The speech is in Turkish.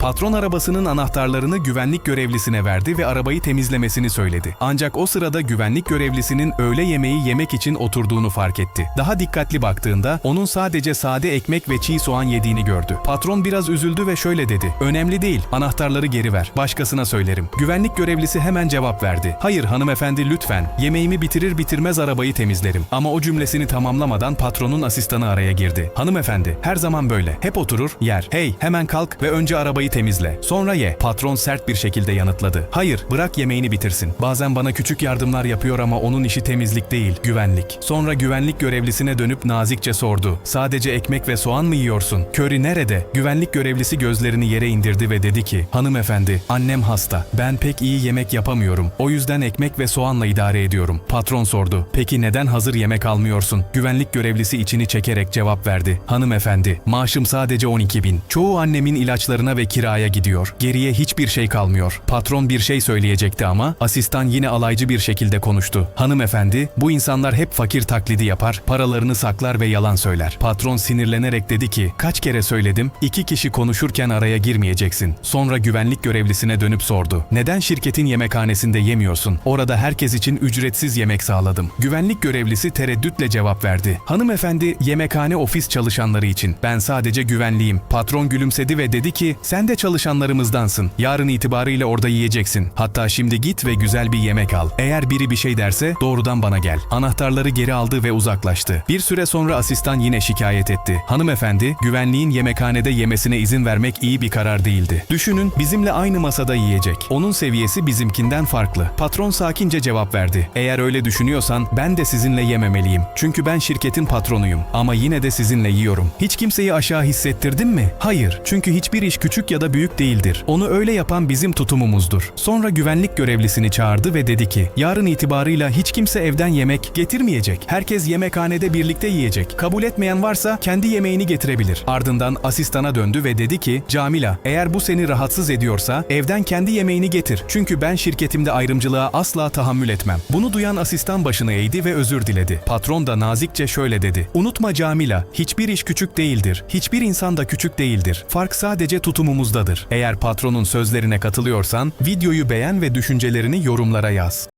Patron arabasının anahtarlarını güvenlik görevlisine verdi ve arabayı temizlemesini söyledi. Ancak o sırada güvenlik görevlisinin öğle yemeği yemek için oturduğunu fark etti. Daha dikkatli baktığında onun sadece sade ekmek ve çiğ soğan yediğini gördü. Patron biraz üzüldü ve şöyle dedi. Önemli değil, anahtarları geri ver. Başkasına söylerim. Güvenlik görevlisi hemen cevap verdi. Hayır hanımefendi lütfen. Yemeğimi bitirir bitirmez arabayı temizlerim. Ama o cümlesini tamamlamadan patronun asistanı araya girdi. Hanımefendi, her zaman böyle. Hep oturur, yer. Hey, hemen kalk ve önce arabayı temizle. Sonra ye. Patron sert bir şekilde yanıtladı. Hayır, bırak yemeğini bitirsin. Bazen bana küçük yardımlar yapıyor ama onun işi temizlik değil, güvenlik. Sonra güvenlik görevlisine dönüp nazikçe sordu. Sadece ekmek ve soğan mı yiyorsun? Curry nerede? Güvenlik görevlisi gözlerini yere indirdi ve dedi ki, Hanımefendi, annem hasta. Ben pek iyi yemek yapamıyorum. O yüzden ekmek ve soğanla idare ediyorum. Patron sordu. Peki neden hazır yemek almıyorsun? Güvenlik görevlisi içini çekerek cevap verdi. Hanımefendi, maaşım sadece 12 bin. Çoğu annemin ilaçlarına ve kiraya gidiyor. Geriye hiçbir şey kalmıyor. Patron bir şey söyleyecekti ama asistan yine alaycı bir şekilde konuştu. Hanımefendi, bu insanlar hep fakir taklidi yapar, paralarını saklar ve yalan söyler. Patron sinirlenerek dedi ki, kaç kere söyledim, iki kişi konuşurken araya girmeyeceksin. Sonra güvenlik görevlisine dönüp sordu. Neden şirketin yemekhanesinde yemiyorsun? Orada herkes için ücretsiz yemek sağladım. Güvenlik görevlisi tereddütle cevap verdi. Hanımefendi, yemekhane ofis çalışanları için. Ben sadece güvenliyim. Patron gülümsedi ve dedi ki, sen de çalışanlarımızdansın. Yarın itibarıyla orada yiyeceksin. Hatta şimdi git ve güzel bir yemek al. Eğer biri bir şey derse doğrudan bana gel. Anahtarları geri aldı ve uzaklaştı. Bir süre sonra asistan yine şikayet etti. Hanımefendi, güvenliğin yemekhanede yemesine izin vermek iyi bir karar değildi. Düşünün, bizimle aynı masada yiyecek. Onun seviyesi bizimkinden farklı. Patron sakince cevap verdi. Eğer öyle düşünüyorsan ben de sizinle yememeliyim. Çünkü ben şirketin patronuyum. Ama yine de sizinle yiyorum. Hiç kimseyi aşağı hissettirdim mi? Hayır. Çünkü hiçbir iş küçük ya da büyük değildir. Onu öyle yapan bizim tutumumuzdur. Sonra güvenlik görevlisini çağırdı ve dedi ki, yarın itibarıyla hiç kimse evden yemek getirmeyecek. Herkes yemekhanede birlikte yiyecek. Kabul etmeyen varsa kendi yemeğini getirebilir. Ardından asistana döndü ve dedi ki, Camila, eğer bu seni rahatsız ediyorsa evden kendi yemeğini getir. Çünkü ben şirketimde ayrımcılığa asla tahammül etmem. Bunu duyan asistan başını eğdi ve özür diledi. Patron da nazikçe şöyle dedi. Unutma Camila, hiçbir iş küçük değildir. Hiçbir insan da küçük değildir. Fark sadece tutumumuzdadır. Eğer patronun sözlerine katılıyorsan videoyu beğen ve düşüncelerini yorumlara yaz.